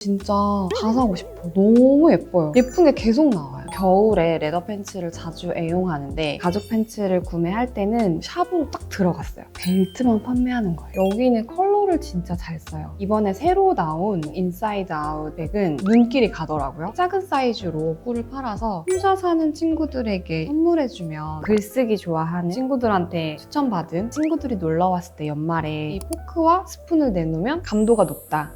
진짜 다 사고 싶어. 너무 예뻐요. 예쁜 게 계속 나와요. 겨울에 레더 팬츠를 자주 애용하는데 가죽 팬츠를 구매할 때는 샵으로 딱 들어갔어요. 벨트만 판매하는 거예요. 여기는 컬러를 진짜 잘 써요. 이번에 새로 나온 인사이드 아웃 백은 눈길이 가더라고요. 작은 사이즈로 꿀을 팔아서 혼자 사는 친구들에게 선물해주면 글쓰기 좋아하는 친구들한테 추천받은 친구들이 놀러 왔을 때 연말에 이 포크와 스푼을 내놓으면 감도가 높다.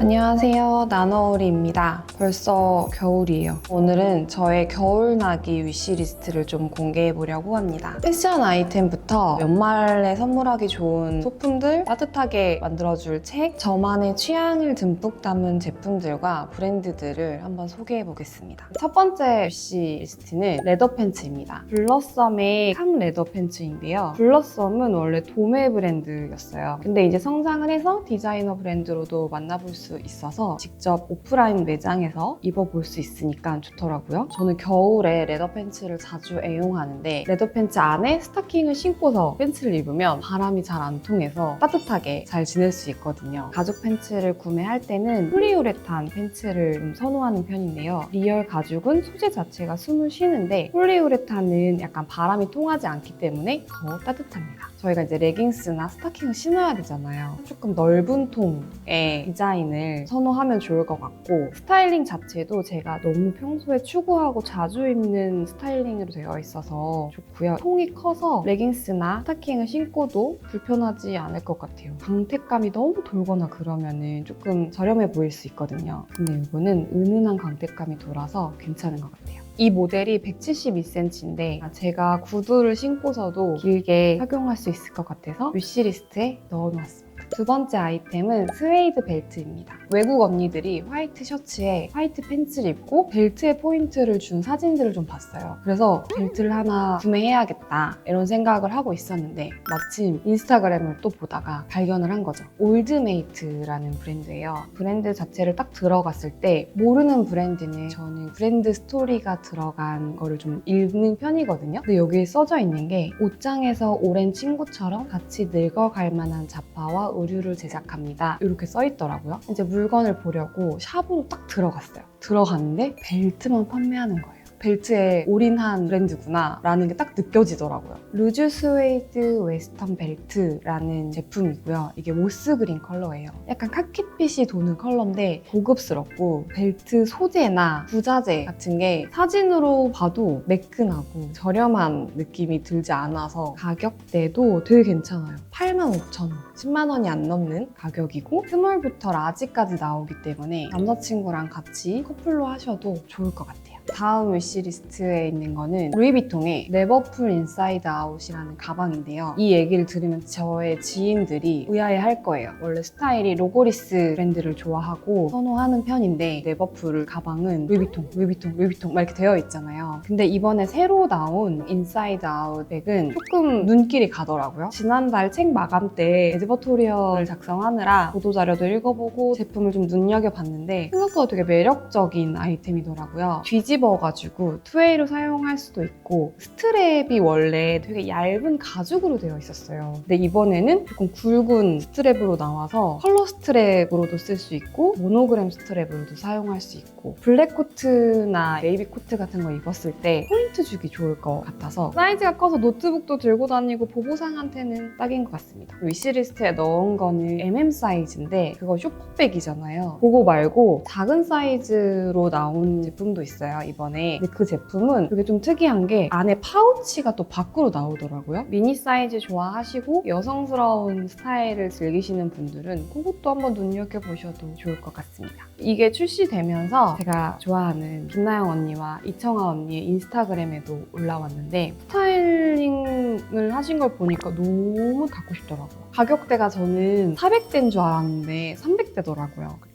안녕하세요. 나너우리입니다. 벌써 겨울이에요. 오늘은 저의 겨울나기 위시리스트를 좀 공개해 보려고 합니다. 패션 아이템부터 연말에 선물하기 좋은 소품들, 따뜻하게 만들어줄 책, 저만의 취향을 듬뿍 담은 제품들과 브랜드들을 한번 소개해 보겠습니다. 첫 번째 위시리스트는 레더 팬츠입니다. 블러썸의 캄 레더 팬츠인데요. 블러썸은 원래 도매 브랜드였어요. 근데 이제 성장을 해서 디자이너 브랜드로도 만나볼 수 있어서 직접 오프라인 매장에서 입어볼 수 있으니까 좋더라고요. 저는 겨울에 레더 팬츠를 자주 애용하는데 레더 팬츠 안에 스타킹을 신고서 팬츠를 입으면 바람이 잘 안 통해서 따뜻하게 잘 지낼 수 있거든요. 가죽 팬츠를 구매할 때는 폴리우레탄 팬츠를 좀 선호하는 편인데요. 리얼 가죽은 소재 자체가 숨을 쉬는데 폴리우레탄은 약간 바람이 통하지 않기 때문에 더 따뜻합니다. 저희가 이제 레깅스나 스타킹을 신어야 되잖아요. 조금 넓은 통의 디자인을 선호하면 좋을 것 같고 스타일링 자체도 제가 너무 평소에 추구하고 자주 입는 스타일링으로 되어 있어서 좋고요. 통이 커서 레깅스나 스타킹을 신고도 불편하지 않을 것 같아요. 광택감이 너무 돌거나 그러면은 조금 저렴해 보일 수 있거든요. 근데 이거는 은은한 광택감이 돌아서 괜찮은 것 같아요. 이 모델이 172cm인데 제가 구두를 신고서도 길게 착용할 수 있을 것 같아서 위시리스트에 넣어놓았습니다. 두 번째 아이템은 스웨이드 벨트입니다. 외국 언니들이 화이트 셔츠에 화이트 팬츠를 입고 벨트에 포인트를 준 사진들을 좀 봤어요. 그래서 벨트를 하나 구매해야겠다 이런 생각을 하고 있었는데 마침 인스타그램을 또 보다가 발견을 한 거죠. 올드메이트라는 브랜드예요. 브랜드 자체를 딱 들어갔을 때 모르는 브랜드는 저는 브랜드 스토리가 들어간 거를 좀 읽는 편이거든요. 근데 여기에 써져 있는 게 옷장에서 오랜 친구처럼 같이 늙어갈 만한 자파와 의류를 제작합니다. 이렇게 써 있더라고요. 이제 물건을 보려고 샵으로 딱 들어갔어요. 들어갔는데 벨트만 판매하는 거예요. 벨트에 올인한 브랜드구나 라는 게 딱 느껴지더라고요. 루즈 스웨이드 웨스턴 벨트라는 제품이고요. 이게 모스 그린 컬러예요. 약간 카키빛이 도는 컬러인데 고급스럽고 벨트 소재나 부자재 같은 게 사진으로 봐도 매끈하고 저렴한 느낌이 들지 않아서 가격대도 되게 괜찮아요. 85,000원. 10만 원이 안 넘는 가격이고 스몰부터 라지까지 나오기 때문에 남자친구랑 같이 커플로 하셔도 좋을 것 같아요. 다음 위시리스트에 있는 거는 루이비통의 네버풀 인사이드 아웃이라는 가방인데요. 이 얘기를 들으면 저의 지인들이 의아해 할 거예요. 원래 스타일이 로고리스 브랜드를 좋아하고 선호하는 편인데 네버풀 가방은 루이비통, 루이비통, 루이비통 막 이렇게 되어 있잖아요. 근데 이번에 새로 나온 인사이드 아웃 백은 조금 눈길이 가더라고요. 지난달 책 마감 때 에드버토리얼을 작성하느라 보도 자료도 읽어보고 제품을 좀 눈여겨봤는데 생각보다 되게 매력적인 아이템이더라고요. 뒤 집어가지고 투웨이로 사용할 수도 있고 스트랩이 원래 되게 얇은 가죽으로 되어 있었어요. 근데 이번에는 조금 굵은 스트랩으로 나와서 컬러 스트랩으로도 쓸 수 있고 모노그램 스트랩으로도 사용할 수 있고 블랙 코트나 네이비 코트 같은 거 입었을 때 포인트 주기 좋을 것 같아서 사이즈가 커서 노트북도 들고 다니고 보부상한테는 딱인 것 같습니다. 위시리스트에 넣은 거는 MM 사이즈인데 그거 쇼퍼백이잖아요. 그거 말고 작은 사이즈로 나온 제품도 있어요 이번에. 근데 그 제품은 되게 좀 특이한 게 안에 파우치가 또 밖으로 나오더라고요. 미니 사이즈 좋아하시고 여성스러운 스타일을 즐기시는 분들은 그것도 한번 눈여겨보셔도 좋을 것 같습니다. 이게 출시되면서 제가 좋아하는 김나영 언니와 이청아 언니의 인스타그램에도 올라왔는데 스타일링을 하신 걸 보니까 너무 갖고 싶더라고요. 가격대가 저는 400대인 줄 알았는데 300대더라고요.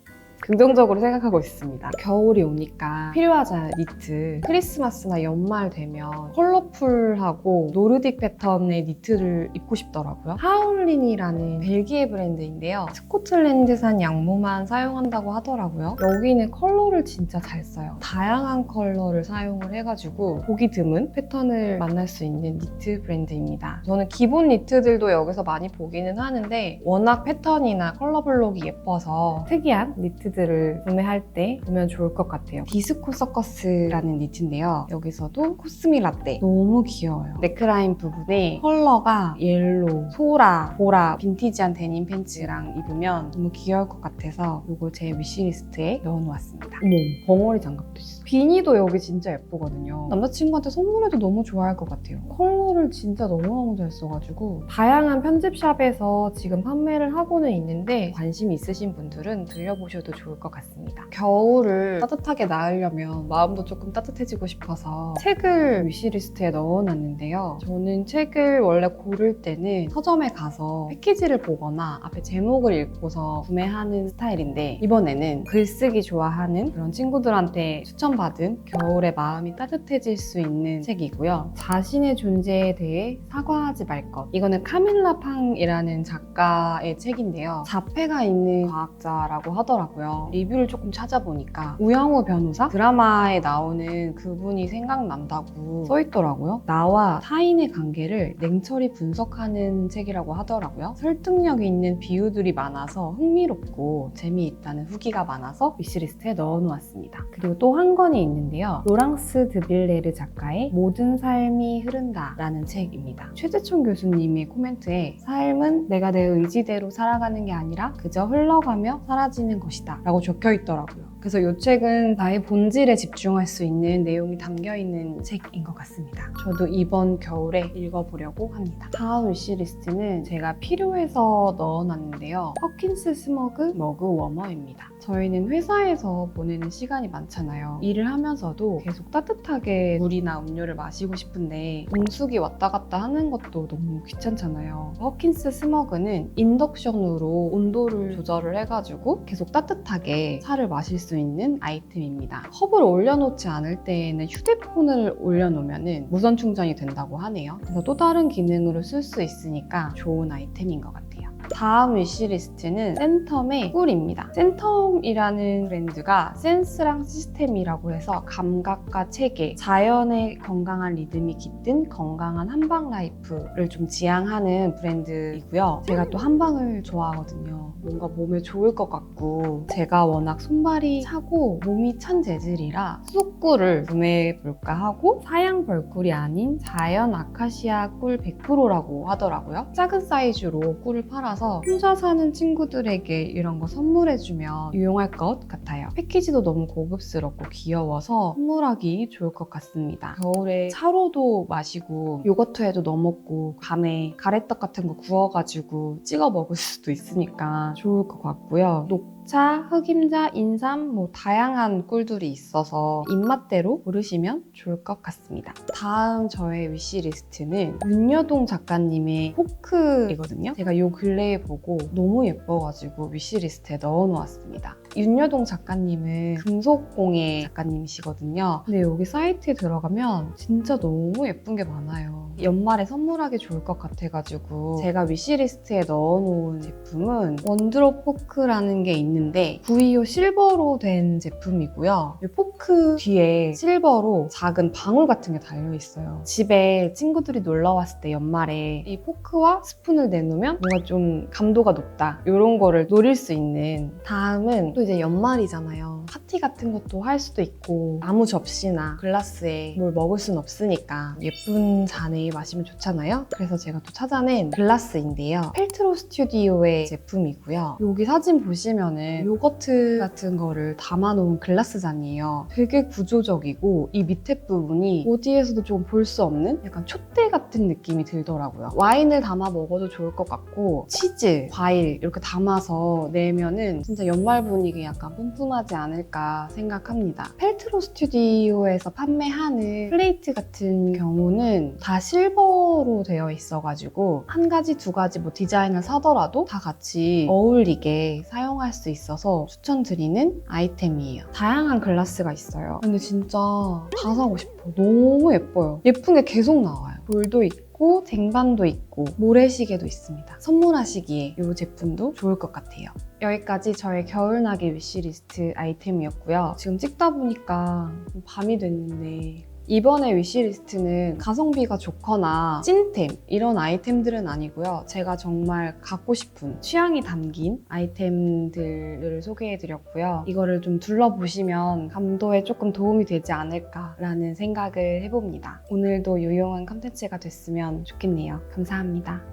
긍정적으로 생각하고 있습니다. 겨울이 오니까 필요하잖아요, 니트. 크리스마스나 연말 되면 컬러풀하고 노르딕 패턴의 니트를 입고 싶더라고요. 하울린이라는 벨기에 브랜드인데요. 스코틀랜드산 양모만 사용한다고 하더라고요. 여기는 컬러를 진짜 잘 써요. 다양한 컬러를 사용을 해가지고 보기 드문 패턴을 만날 수 있는 니트 브랜드입니다. 저는 기본 니트들도 여기서 많이 보기는 하는데 워낙 패턴이나 컬러 블록이 예뻐서 특이한 니트 들을 구매할 때 보면 좋을 것 같아요. 디스코 서커스라는 니트인데요. 여기서도 코스미 라떼 너무 귀여워요. 넥라인 부분에 컬러가 옐로우, 소라, 보라, 빈티지한 데님 팬츠랑 입으면 너무 귀여울 것 같아서 이걸 제 위시리스트에 넣어놓았습니다. 어머, 벙어리 장갑도 있어. 비니도 여기 진짜 예쁘거든요. 남자친구한테 선물해도 너무 좋아할 것 같아요. 컬러를 진짜 너무너무 잘 써가지고 다양한 편집샵에서 지금 판매를 하고는 있는데 관심 있으신 분들은 들려보셔도 좋을 것 같습니다. 겨울을 따뜻하게 나으려면 마음도 조금 따뜻해지고 싶어서 책을 위시리스트에 넣어놨는데요. 저는 책을 원래 고를 때는 서점에 가서 패키지를 보거나 앞에 제목을 읽고서 구매하는 스타일인데 이번에는 글쓰기 좋아하는 그런 친구들한테 추천받은 겨울에 마음이 따뜻해질 수 있는 책이고요. 자신의 존재에 대해 사과하지 말 것. 이거는 카밀라 팡이라는 작가의 책인데요. 자폐가 있는 과학자라고 하더라고요. 리뷰를 조금 찾아보니까 우영우 변호사 드라마에 나오는 그분이 생각난다고 써있더라고요. 나와 타인의 관계를 냉철히 분석하는 책이라고 하더라고요. 설득력 있는 비유들이 많아서 흥미롭고 재미있다는 후기가 많아서 위시리스트에 넣어놓았습니다. 그리고 또 한 권이 있는데요. 로랑스 드빌레르 작가의 모든 삶이 흐른다 라는 책입니다. 최재천 교수님의 코멘트에 삶은 내가 내 의지대로 살아가는 게 아니라 그저 흘러가며 사라지는 것이다 라고 적혀 있더라고요. 그래서 이 책은 나의 본질에 집중할 수 있는 내용이 담겨 있는 책인 것 같습니다. 저도 이번 겨울에 읽어보려고 합니다. 다음 위시리스트는 제가 필요해서 넣어놨는데요. 허킨스 스머그 머그 워머입니다. 저희는 회사에서 보내는 시간이 많잖아요. 일을 하면서도 계속 따뜻하게 물이나 음료를 마시고 싶은데 온수기 왔다 갔다 하는 것도 너무 귀찮잖아요. 허킨스 스머그는 인덕션으로 온도를 조절을 해가지고 계속 따뜻하게 차를 마실 수 있는 아이템입니다. 컵을 올려놓지 않을 때에는 휴대폰을 올려놓으면 무선 충전이 된다고 하네요. 그래서 또 다른 기능으로 쓸 수 있으니까 좋은 아이템인 것 같아요. 다음 위시리스트는 센텀의 꿀입니다. 센텀이라는 브랜드가 센스랑 시스템이라고 해서 감각과 체계, 자연의 건강한 리듬이 깃든 건강한 한방 라이프를 좀 지향하는 브랜드이고요. 제가 또 한방을 좋아하거든요. 뭔가 몸에 좋을 것 같고 제가 워낙 손발이 차고 몸이 찬 재질이라 쑥꿀을 구매해 볼까 하고 사양 벌꿀이 아닌 자연 아카시아 꿀 100%라고 하더라고요. 작은 사이즈로 꿀을 팔아 서 혼자 사는 친구들에게 이런 거 선물해주면 유용할 것 같아요. 패키지도 너무 고급스럽고 귀여워서 선물하기 좋을 것 같습니다. 겨울에 차로도 마시고 요거트에도 넣어 먹고 밤에 가래떡 같은 거 구워가지고 찍어 먹을 수도 있으니까 좋을 것 같고요. 녹차, 흑임자, 인삼 뭐 다양한 꿀들이 있어서 입맛대로 고르시면 좋을 것 같습니다. 다음 저의 위시리스트는 윤여동 작가님의 포크이거든요. 제가 요 근래에 보고 너무 예뻐가지고 위시리스트에 넣어놓았습니다. 윤여동 작가님은 금속공예 작가님이시거든요. 근데 여기 사이트에 들어가면 진짜 너무 예쁜 게 많아요. 연말에 선물하기 좋을 것 같아가지고 제가 위시리스트에 넣어놓은 제품은 원드롭 포크라는 게 있는 데 VO 실버로 된 제품이고요. 이 포크 뒤에 실버로 작은 방울 같은 게 달려 있어요. 집에 친구들이 놀러 왔을 때 연말에 이 포크와 스푼을 내놓으면 뭔가 좀 감도가 높다. 이런 거를 노릴 수 있는 다음은 또 이제 연말이잖아요. 파티 같은 것도 할 수도 있고 나무 접시나 글라스에 뭘 먹을 순 없으니까 예쁜 잔에 마시면 좋잖아요. 그래서 제가 또 찾아낸 글라스인데요. 펠트로 스튜디오의 제품이고요. 여기 사진 보시면은 요거트 같은 거를 담아놓은 글라스 잔이에요. 되게 구조적이고 이 밑에 부분이 어디에서도 좀 볼 수 없는 약간 촛대 같은 느낌이 들더라고요. 와인을 담아 먹어도 좋을 것 같고 치즈, 과일 이렇게 담아서 내면은 진짜 연말 분위기 약간 뿜뿜하지 않을까 생각합니다. 펠트로 스튜디오에서 판매하는 플레이트 같은 경우는 다 실버로 되어 있어가지고 한 가지, 두 가지 뭐 디자인을 사더라도 다 같이 어울리게 사용할 수 있어 서 추천드리는 아이템이에요. 다양한 글라스가 있어요. 근데 진짜 다 사고 싶어. 너무 예뻐요. 예쁜 게 계속 나와요. 볼도 있고 쟁반도 있고 모래시계도 있습니다. 선물하시기에 이 제품도 좋을 것 같아요. 여기까지 저의 겨울나기 위시리스트 아이템이었고요. 지금 찍다 보니까 밤이 됐는데 이번에 위시리스트는 가성비가 좋거나 찐템 이런 아이템들은 아니고요. 제가 정말 갖고 싶은 취향이 담긴 아이템들을 소개해드렸고요. 이거를 좀 둘러보시면 감도에 조금 도움이 되지 않을까라는 생각을 해봅니다. 오늘도 유용한 컨텐츠가 됐으면 좋겠네요. 감사합니다.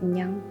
안녕.